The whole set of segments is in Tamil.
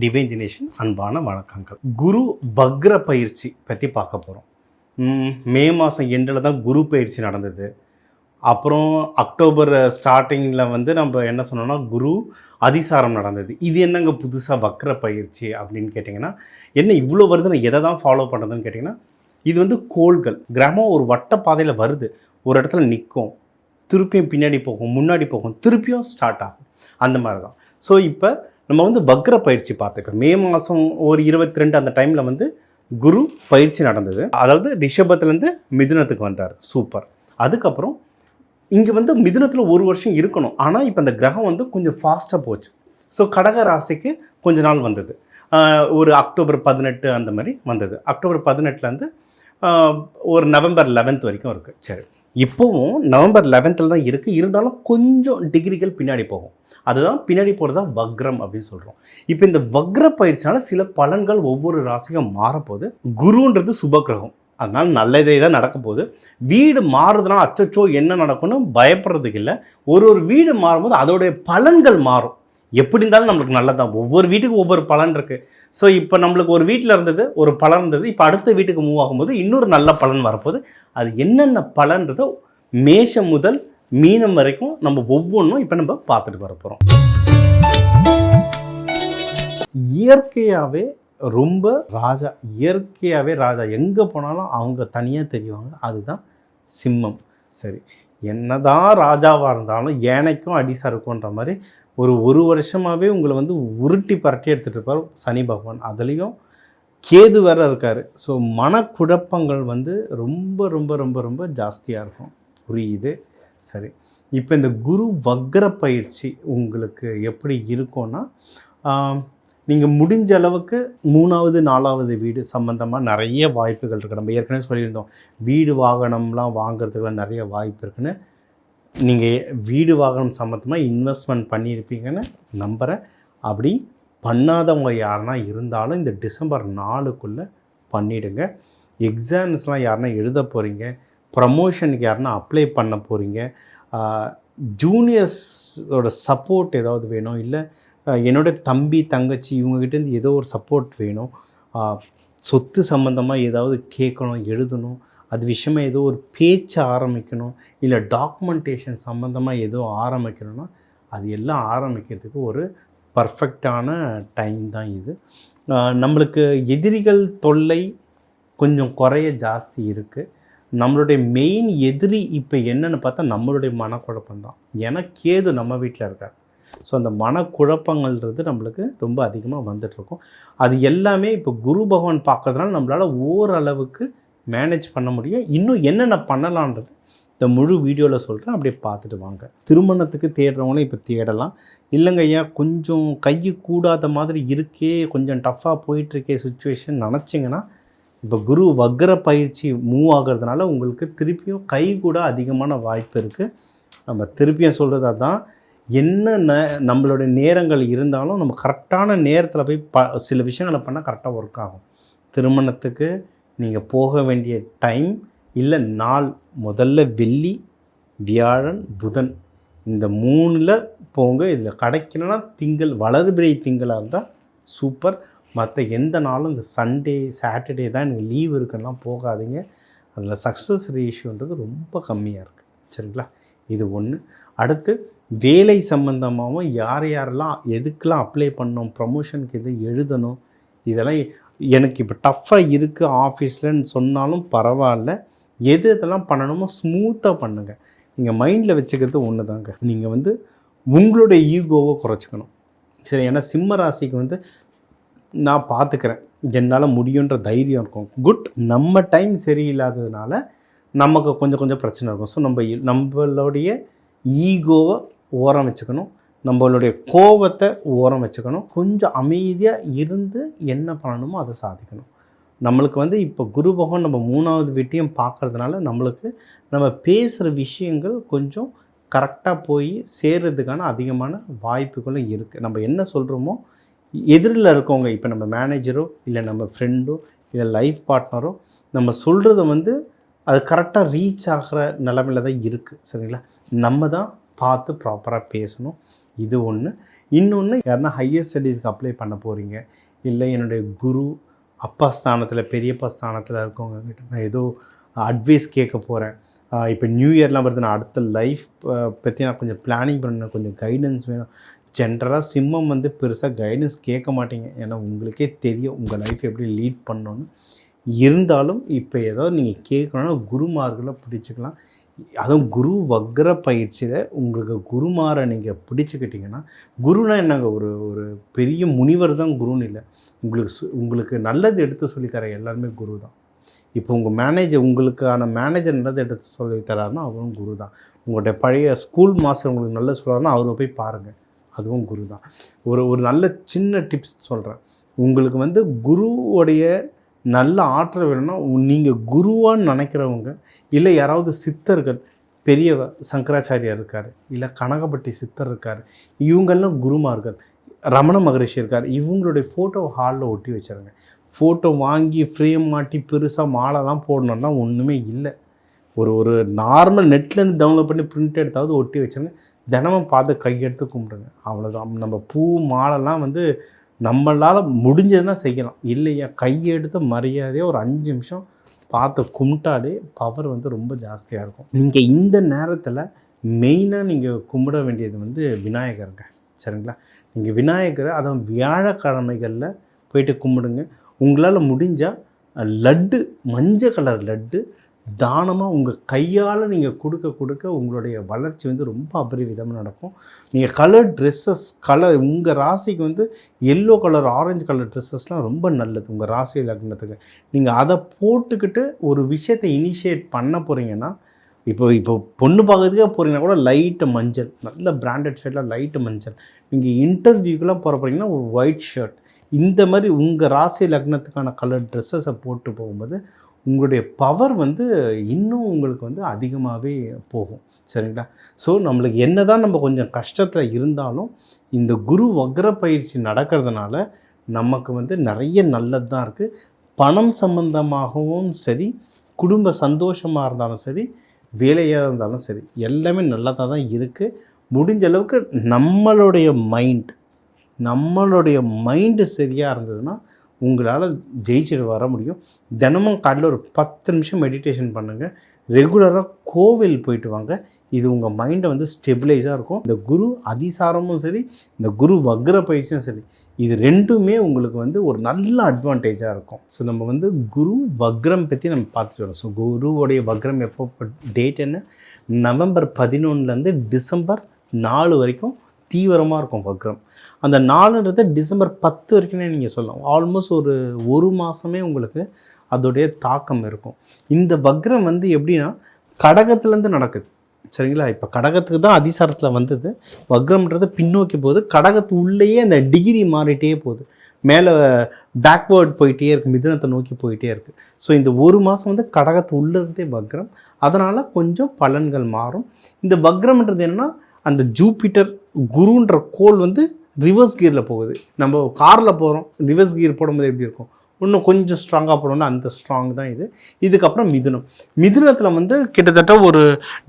டிவைன் தினேஷன் அன்பான வணக்கங்கள். குரு வக்ர பயிற்சி பற்றி பார்க்க போகிறோம் மே மாதம் எண்டில் தான் குரு பயிற்சி நடந்தது. அப்புறம் அக்டோபர் ஸ்டார்டிங்கில் வந்து நம்ம என்ன சொன்னோம்னா குரு அதிசாரம் நடந்தது. இது என்னங்க புதுசாக வக்ர பயிற்சி அப்படின்னு கேட்டிங்கன்னா என்ன இவ்வளோ வருது நான் எதை தான் ஃபாலோ பண்ணுறதுன்னு கேட்டிங்கன்னா இது வந்து கோள்கள். கிரகம் ஒரு வட்ட பாதையில் வருது. ஒரு இடத்துல நிற்கும் திருப்பியும் பின்னாடி போகும் முன்னாடி போகும் திருப்பியும் ஸ்டார்ட் ஆகும். அந்த மாதிரி தான் ஸோ இப்போ நம்ம வந்து வக்ர பயிற்சி பார்த்துக்கிறோம் மே மாதம் ஒரு இருபத்தி ரெண்டு அந்த டைமில் வந்து குரு பயிற்சி நடந்தது. அதாவது ரிஷபத்துலேருந்து மிதுனத்துக்கு வந்தார். சூப்பர் அதுக்கப்புறம் இங்கே வந்து மிதுனத்தில் ஒரு வருஷம் இருக்கணும். ஆனால் இப்போ அந்த கிரகம் வந்து கொஞ்சம் ஃபாஸ்ட்டாக போச்சு. ஸோ கடக ராசிக்கு கொஞ்ச நாள் வந்தது. ஒரு அக்டோபர் பதினெட்டு அந்த மாதிரி வந்தது. அக்டோபர் பதினெட்டுலேருந்து ஒரு நவம்பர் லெவன்த் வரைக்கும் இருக்குது சரி. இப்போவும் நவம்பர் லெவன்த்தில் தான் இருக்குது இருந்தாலும் கொஞ்சம் டிகிரிகள் பின்னாடி போகும். அதுதான் பின்னாடி போகிறது தான் வக்ரம் அப்படின்னு சொல்கிறோம் இப்போ இந்த வக்ர பயிற்சினால சில பலன்கள் ஒவ்வொரு ராசிக்கும் மாறப்போகுது. குருன்றது சுபகிரகம் அதனால் நல்லதே தான் நடக்க போகுது. வீடு மாறுறதுனால அச்சச்சோ என்ன நடக்கும்னு பயப்படுறதுக்கு இல்லை. ஒரு ஒரு வீடு மாறும்போது அதோடைய பலன்கள் மாறும். எப்படி இருந்தாலும் நம்மளுக்கு நல்லதான் ஒவ்வொரு வீட்டுக்கும் ஒவ்வொரு பலன் இருக்குது ஸோ இப்போ நம்மளுக்கு ஒரு வீட்டில் இருந்தது ஒரு பலன் இருந்தது. இப்போ அடுத்த வீட்டுக்கு மூவ் ஆகும்போது இன்னொரு நல்ல பலன் வரப்போகுது. அது என்னென்ன பலன்றதோ மேஷம் முதல் மீனம் வரைக்கும் நம்ம ஒவ்வொன்றும் இப்போ நம்ம பார்த்துட்டு வர போகிறோம் இயற்கையாகவே ரொம்ப ராஜா இயற்கையாகவே ராஜா. எங்கே போனாலும் அவங்க தனியாக தெரிவாங்க. அதுதான் சிம்மம். சரி. என்னதான் ராஜாவாக இருந்தாலும் ஏனைக்கும் அடிசா இருக்குன்ற மாதிரி ஒரு ஒரு வருஷமாகவே உங்களை வந்து உருட்டி பரட்டி எடுத்துகிட்டு இருப்பார் சனி பகவான். அதுலேயும் கேது வேற இருக்கார். ஸோ மனக்குழப்பங்கள் வந்து ரொம்ப ரொம்ப ரொம்ப ரொம்ப ஜாஸ்தியாக இருக்கும். புரியுது? சரி. இப்போ இந்த குரு வக்ர பயிற்சி உங்களுக்கு எப்படி இருக்கும்னா நீங்கள் முடிஞ்ச அளவுக்கு மூணாவது நாலாவது வீடு சம்மந்தமாக நிறைய வாய்ப்புகள் இருக்குது நம்ம ஏற்கனவே சொல்லியிருந்தோம். வீடு வாகனம்லாம் வாங்குறதுக்குலாம் நிறைய வாய்ப்பு இருக்குன்னு. நீங்கள் வீடு வாகனம் சம்மந்தமாக இன்வெஸ்ட்மெண்ட் பண்ணியிருப்பீங்கன்னு நம்புகிறேன் அப்படி பண்ணாதவங்க யாருனா இருந்தாலும் இந்த டிசம்பர் நாலுக்குள்ளே பண்ணிவிடுங்க எக்ஸாம்ஸ்லாம் யாருனா எழுத போகிறீங்க ப்ரமோஷனுக்கு யாருனா அப்ளை பண்ண போகிறீங்க ஜூனியர்ஸோட சப்போர்ட் ஏதாவது வேணும்? இல்லை என்னோட தம்பி தங்கச்சி இவங்ககிட்டேருந்து ஏதோ ஒரு சப்போர்ட் வேணும். சொத்து சம்மந்தமாக ஏதாவது கேட்கணும் எழுதணும். அது விஷயமா ஏதோ ஒரு பேச்சு ஆரம்பிக்கணும். இல்லை டாக்குமெண்டேஷன் சம்மந்தமாக ஏதோ ஆரம்பிக்கணும்னா அது எல்லாம் ஆரம்பிக்கிறதுக்கு ஒரு பர்ஃபெக்டான டைம் தான் இது. நம்மளுக்கு எதிரிகள் தொல்லை கொஞ்சம் குறைய ஜாஸ்தி இருக்குது நம்மளுடைய மெயின் எதிரி இப்போ என்னன்னு பார்த்தா நம்மளுடைய மனக்குழப்பம் தான் ஏன்னா கேது நம்ம வீட்டில் இருக்காது ஸோ அந்த மனக்குழப்பங்கள்ன்றது நம்மளுக்கு ரொம்ப அதிகமாக வந்துட்டுருக்கும். அது எல்லாமே இப்போ குரு பகவான் பார்க்கறதுனால நம்மளால் ஓரளவுக்கு மேனேஜ் பண்ண முடியும். இன்னும் என்னென்ன பண்ணலான்றது இந்த முழு வீடியோவில் சொல்கிறேன் அப்படியே பார்த்துட்டு வாங்க. திருமணத்துக்கு தேடுறவங்களும் இப்போ தேடலாம். இல்லைங்க ஐயா கொஞ்சம் கை கூடாத மாதிரி இருக்கே கொஞ்சம் டஃப்பாக போயிட்டுருக்கே சுச்சுவேஷன் நினச்சிங்கன்னா இப்போ குரு வக்ர பயிற்சி மூவ் ஆகிறதுனால உங்களுக்கு திருப்பியும் கை கூட அதிகமான வாய்ப்பு இருக்குது நம்ம திருப்பியும் சொல்கிறது தான் என்ன ந நம்மளுடைய நேரங்கள் இருந்தாலும் நம்ம கரெக்டான நேரத்தில் போய் ப சில விஷயங்களை பண்ணால் கரெக்டாக ஒர்க் ஆகும். திருமணத்துக்கு நீங்கள் போக வேண்டிய டைம் இல்லை நாள் முதல்ல வெள்ளி வியாழன் புதன் இந்த மூணில் போங்க. இதில் கிடைக்கலன்னா திங்கள் வலது பிறை திங்களாக இருந்தால் சூப்பர் மற்ற எந்த நாளும் இந்த சண்டே சாட்டர்டே தான் எனக்கு லீவ் இருக்குன்னா போகாதீங்க. அதில் சக்ஸஸ் ரேஷியோன்றது ரொம்ப கம்மியாக இருக்குது சரிங்களா? இது ஒன்று அடுத்து வேலை சம்மந்தமாகவும் யார் யாரெல்லாம் எதுக்கெலாம் அப்ளை பண்ணணும் ப்ரமோஷனுக்கு எது எழுதணும் இதெல்லாம் எனக்கு இப்போ டஃப்பாக இருக்குது ஆஃபீஸ்லன்னு சொன்னாலும் பரவாயில்ல. எது இதெல்லாம் பண்ணணுமோ ஸ்மூத்தாக பண்ணுங்கள் நீங்கள் மைண்டில் வச்சுக்கிறது ஒன்று தாங்க நீங்கள் வந்து உங்களுடைய ஈகோவை குறைச்சிக்கணும். சரி ஏன்னா சிம்ம ராசிக்கு வந்து நான் பார்த்துக்கிறேன் என்னால் முடியுன்ற தைரியம் இருக்கும். குட் நம்ம டைம் சரியில்லாததுனால நமக்கு கொஞ்சம் கொஞ்சம் பிரச்சனை இருக்கும். ஸோ நம்ம நம்மளுடைய ஈகோவை ஓரம் வச்சுக்கணும். நம்மளுடைய கோபத்தை ஓரம் வச்சுக்கணும். கொஞ்சம் அமைதியாக இருந்து என்ன பண்ணணுமோ அதை சாதிக்கணும். நம்மளுக்கு வந்து இப்போ குரு பகவான் நம்ம மூணாவது வீட்டையும் பார்க்கறதுனால நம்மளுக்கு நம்ம பேசுகிற விஷயங்கள் கொஞ்சம் கரெக்டாக போய் சேர்கிறதுக்கான அதிகமான வாய்ப்புகளும் இருக்குது நம்ம என்ன சொல்கிறோமோ எதிரில் இருக்கவங்க இப்போ நம்ம மேனேஜரோ இல்லை நம்ம ஃப்ரெண்டோ இல்லை லைஃப் பார்ட்னரோ நம்ம சொல்கிறத வந்து அது கரெக்டாக ரீச் ஆகிற நிலமையில தான் இருக்குது சரிங்களா? நம்ம தான் பார்த்து ப்ராப்பராக பேசணும். இது ஒன்று இன்னொன்று யாருன்னா ஹையர் ஸ்டடீஸ்க்கு அப்ளை பண்ண போகிறீங்க இல்லை என்னுடைய குரு அப்பா ஸ்தானத்தில் பெரியப்பா ஸ்தானத்தில் இருக்கவங்க கிட்ட நான் ஏதோ அட்வைஸ் கேட்க போகிறேன் இப்போ நியூ இயர்லாம் வருது நான் அடுத்த லைஃப் பற்றி நான் கொஞ்சம் பிளானிங் பண்ணணும். கொஞ்சம் கைடன்ஸ் வேணும். ஜென்ரலாக சிம்மம் வந்து பெருசாக கைடன்ஸ் கேட்க மாட்டீங்க. ஏன்னா உங்களுக்கே தெரியும் உங்கள் லைஃப் எப்படி லீட் பண்ணணும்னு. இருந்தாலும் இப்போ ஏதாவது நீங்கள் கேட்கணுன்னா குருமார்களை பிடிச்சிக்கலாம். அதுவும் குரு வக்ர பயிற்சியில் உங்களுக்கு குருமாரை நீங்கள் பிடிச்சிக்கிட்டிங்கன்னா குருனா என்னங்க? ஒரு ஒரு பெரிய முனிவர் தான் குருன்னு இல்லை. உங்களுக்கு சு- உங்களுக்கு நல்லது எடுத்து சொல்லித்தர எல்லாருமே குரு தான். இப்போ உங்கள் மேனேஜர் உங்களுக்கான மேனேஜர் நல்லது எடுத்து சொல்லி தராருன்னா அவரும் குரு தான். உங்களுடைய பழைய ஸ்கூல் மாஸ்டர் உங்களுக்கு நல்லது சொல்கிறாருன்னா அவரை போய் பாருங்கள் அதுவும் குரு தான். ஒரு ஒரு நல்ல சின்ன டிப்ஸ் சொல்கிறேன் உங்களுக்கு வந்து குருவுடைய நல்ல ஆற்றல் வேணும்னா நீங்கள் குருவான்னு நினைக்கிறவங்க இல்லை யாராவது சித்தர்கள் பெரியவ சங்கராச்சாரியார் இருக்கார் இல்லை கனகப்பட்டி சித்தர் இருக்கார் இவங்கெல்லாம் குருமார்கள். ரமண மகரிஷி இருக்கார். இவங்களுடைய ஃபோட்டோ ஹாலில் ஒட்டி வச்சிருங்க. ஃபோட்டோ வாங்கி ஃப்ரேம் மாட்டி பெருசாக மாலைலாம் போடணும்னா ஒன்றுமே இல்லை. ஒரு ஒரு நார்மல் நெட்லேருந்து டவுன்லோட் பண்ணி பிரிண்ட் எடுத்தாவது ஒட்டி வச்சிருங்க. தினமும் பார்த்து கையெடுத்து கும்பிடுங்க. அவ்வளோதான் நம்ம பூ மாலைலாம் வந்து நம்மளால் முடிஞ்சதுன்னா செய்யலாம். இல்லையா? கையெடுத்த மரியாதையாக ஒரு அஞ்சு நிமிஷம் பார்த்து கும்பிட்டாலே பவர் வந்து ரொம்ப ஜாஸ்தியாக இருக்கும். நீங்கள் இந்த நேரத்தில் மெயினாக நீங்கள் கும்பிட வேண்டியது வந்து விநாயகருங்க. சரிங்களா? நீங்கள் விநாயகரை அதுவும் வியாழக்கிழமைகளில் போயிட்டு கும்பிடுங்க. உங்களால் முடிஞ்சால் லட்டு மஞ்சள் கலர் லட்டு தானமாக உங்கள் கையால் நீங்கள் கொடுக்க கொடுக்க உங்களுடைய வளர்ச்சி வந்து ரொம்ப அபரிவிதமாக நடக்கும். நீங்கள் கலர் ட்ரெஸ்ஸஸ் கலர் உங்கள் ராசிக்கு வந்து எல்லோ கலர் ஆரஞ்சு கலர் ட்ரெஸ்ஸஸ்லாம் ரொம்ப நல்லது. உங்கள் ராசி லக்னத்துக்கு. நீங்கள் அதை போட்டுக்கிட்டு ஒரு விஷயத்தை இனிஷியேட் பண்ண போகிறீங்கன்னா இப்போ இப்போ பொண்ணு பார்க்கறதுக்கே போகிறீங்கன்னா கூட லைட்டு மஞ்சள் நல்ல பிராண்டட் ஷர்ட்டில் லைட்டு மஞ்சள். நீங்கள் இன்டர்வியூக்கெலாம் போகிற போகிறீங்கன்னா ஒரு ஒயிட் ஷர்ட் இந்த மாதிரி உங்கள் ராசி லக்னத்துக்கான கலர் ட்ரெஸ்ஸஸை போட்டு போகும்போது உங்களுடைய பவர் வந்து இன்னும் உங்களுக்கு வந்து அதிகமாகவே போகும். சரிங்களா? ஸோ நம்மளுக்கு என்ன தான் நம்ம கொஞ்சம் கஷ்டத்தில் இருந்தாலும் இந்த குரு வக்ர பயிற்சி நடக்கிறதுனால நமக்கு வந்து நிறைய நல்லது தான் இருக்குது பணம் சம்பந்தமாகவும் சரி குடும்ப சந்தோஷமாக இருந்தாலும் சரி வேலையாக இருந்தாலும் சரி எல்லாமே நல்லதாக தான் இருக்குது முடிஞ்ச அளவுக்கு நம்மளுடைய மைண்ட் நம்மளுடைய மைண்டு சரியாக இருந்ததுன்னா உங்களால் ஜெயிச்சுட்டு வர முடியும். தினமும் காலையில் ஒரு பத்து நிமிஷம் மெடிடேஷன் பண்ணுங்கள் ரெகுலராக கோவில் போயிட்டு வாங்க. இது உங்கள் மைண்டை வந்து ஸ்டெபிளைஸாக இருக்கும். இந்த குரு அதிசாரமும் சரி இந்த குரு வக்ர பயிற்சியும் சரி இது ரெண்டுமே உங்களுக்கு வந்து ஒரு நல்ல அட்வான்டேஜாக இருக்கும். ஸோ நம்ம வந்து குரு வக்ரம் பற்றி நம்ம பார்த்துட்டு வரோம். ஸோ குருவோடைய வக்ரம் எப்போ டேட் என்ன? நவம்பர் பதினொன்றுலேருந்து டிசம்பர் நாலு வரைக்கும் தீவிரமாக இருக்கும் வக்ரம். அந்த நாலுன்றது டிசம்பர் பத்து வரைக்குமே நீங்கள் சொல்லலாம். ஆல்மோஸ்ட் ஒரு ஒரு மாதமே உங்களுக்கு அதோடைய தாக்கம் இருக்கும். இந்த வக்ரம் வந்து எப்படின்னா கடகத்துலேருந்து நடக்குது. சரிங்களா? இப்போ கடகத்துக்கு தான் அதிசாரத்தில் வந்தது. வக்ரம்ன்றது பின்னோக்கி போகுது. கடகத்து உள்ளேயே அந்த டிகிரி மாறிட்டே போகுது. மேலே பேக்வேர்ட் போயிட்டே இருக்குது மிதனத்தை நோக்கி போயிட்டே இருக்குது ஸோ இந்த ஒரு மாதம் வந்து கடகத்து உள்ளே வக்ரம். அதனால் கொஞ்சம் பலன்கள் மாறும். இந்த வக்ரம்ன்றது என்னென்னா அந்த ஜூபிட்டர் குருன்ற கோல் வந்து ரிவர்ஸ் கியரில் போகுது. நம்ம காரில் போகிறோம் ரிவர்ஸ் கியர் போடும்போது எப்படி இருக்கும்? இன்னும் கொஞ்சம் ஸ்ட்ராங்காக போடணும்னா அந்த ஸ்ட்ராங் தான் இது. இதுக்கப்புறம் மிதுனம். மிதுனத்தில் வந்து கிட்டத்தட்ட ஒரு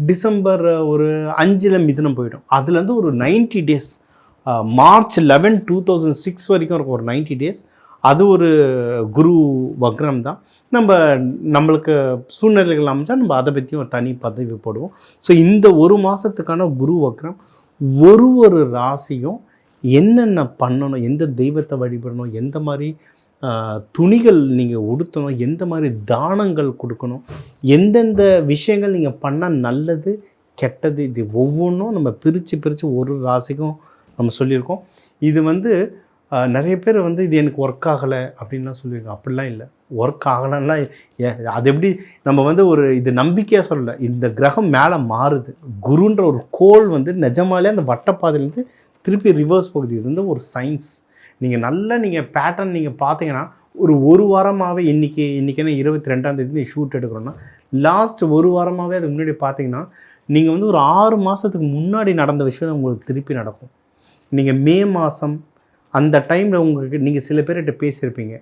டிசம்பர் ஒரு அஞ்சில் மிதுனம் போயிடும். அதுலேருந்து ஒரு 90 days March eleven two thousand six வரைக்கும் இருக்கும் ஒரு 90 டேஸ் அது ஒரு குரு வக்ரம் தான். நம்ம நம்மளுக்கு சூழ்நிலைகள் அமைச்சா நம்ம அதை பற்றி ஒரு தனி பதவி போடுவோம். ஸோ இந்த ஒரு மாதத்துக்கான குரு வக்ரம் ஒரு ஒரு ராசியும் என்னென்ன பண்ணணும் எந்த தெய்வத்தை வழிபடணும் எந்த மாதிரி துணிகள் நீங்கள் உடுத்தணும் எந்த மாதிரி தானங்கள் கொடுக்கணும் எந்தெந்த விஷயங்கள் நீங்கள் பண்ணால் நல்லது கெட்டது இது ஒவ்வொன்றும் நம்ம பிரித்து பிரித்து ஒரு ராசிக்கும் நம்ம சொல்லியிருக்கோம். இது வந்து நிறைய பேர் வந்து இது எனக்கு ஒர்க் ஆகலை அப்படின்லாம் சொல்லுவீங்க அப்படிலாம் இல்லை. ஒர்க் ஆகலைன்னா அது எப்படி? நம்ம வந்து ஒரு இது நம்பிக்கையாக சொல்லலை. இந்த கிரகம் மேலே மாறுது. குருன்ற ஒரு கோல் வந்து நிஜமாலே அந்த வட்டப்பாதையிலேருந்து திருப்பி ரிவர்ஸ் போகுது இது வந்து ஒரு சயின்ஸ் நீங்கள் நல்லா நீங்கள் பேட்டர்ன் நீங்கள் பார்த்தீங்கன்னா ஒரு ஒரு வாரமாகவே இன்றைக்கி இன்றைக்கினா இருபத்தி ரெண்டாம் தேதி ஷூட் எடுக்கிறோன்னா லாஸ்ட் ஒரு வாரமாகவே அதுக்கு முன்னாடி பார்த்தீங்கன்னா நீங்கள் வந்து ஒரு ஆறு மாதத்துக்கு முன்னாடி நடந்த விஷயம் உங்களுக்கு திருப்பி நடக்கும். நீங்கள் மே மாதம் அந்த டைமில் உங்களுக்கு நீங்கள் சில பேர்கிட்ட பேசியிருப்பீங்க.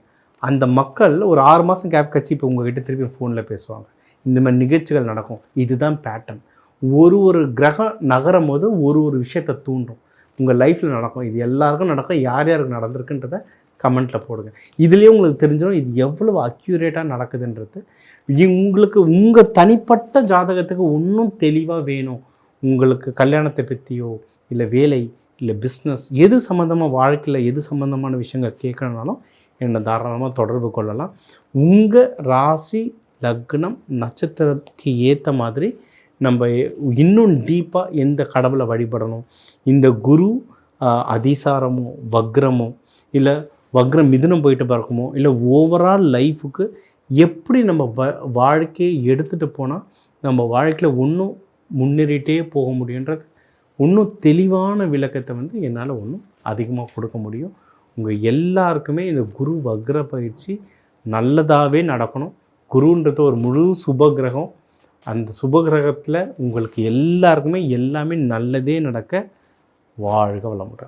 அந்த மக்கள் ஒரு ஆறு மாதம் கேப் கட்சி இப்போ உங்ககிட்ட திருப்பி ஃபோனில் பேசுவாங்க. இந்த மாதிரி நிகழ்ச்சிகள் நடக்கும். இதுதான் பேட்டர்ன் ஒரு ஒரு கிரகம் நகரும் போது ஒரு ஒரு விஷயத்தை தூண்டும். உங்கள் லைஃப்பில் நடக்கும். இது எல்லாருக்கும் நடக்கும். யார் யாருக்கு நடந்திருக்குன்றத கமெண்ட்டில் போடுங்க. இதுலேயே உங்களுக்கு தெரிஞ்சிடும் இது எவ்வளவு அக்யூரேட்டாக நடக்குதுன்றது. உங்களுக்கு உங்கள் தனிப்பட்ட ஜாதகத்துக்கு இன்னும் தெளிவாக வேணும். உங்களுக்கு கல்யாணத்தை பற்றியோ இல்லை வேலை இல்லை பிஸ்னஸ் எது சம்மந்தமாக வாழ்க்கையில் எது சம்மந்தமான விஷயங்கள் கேட்கணுனாலும் என்னை தாராளமாக தொடர்பு கொள்ளலாம். உங்கள் ராசி லக்னம் நட்சத்திரத்துக்கு ஏற்ற மாதிரி நம்ம இன்னும் டீப்பாக எந்த கடவுளை வழிபடணும்? இந்த குரு அதிசாரமோ வக்ரமோ இல்லை வக்ரம் மிதுனம் போயிட்டு பார்க்குமோ இல்லை ஓவரால் லைஃபுக்கு எப்படி நம்ம வ வாழ்க்கையை எடுத்துகிட்டு போனால் நம்ம வாழ்க்கையில் ஒன்றும் முன்னேறிட்டே போக முடியுன்றது இன்னும் தெளிவான விளக்கத்தை வந்து என்னால் ஒன்றும் அதிகமாக கொடுக்க முடியும். உங்கள் எல்லாருக்குமே இந்த குரு வக்ர பயிற்சி நல்லதாகவே நடக்கணும். குருன்றது ஒரு முழு சுபகிரகம். அந்த சுபகிரகத்தில் உங்களுக்கு எல்லாருக்குமே எல்லாமே நல்லதே நடக்க வாழ்க வளமுடன்.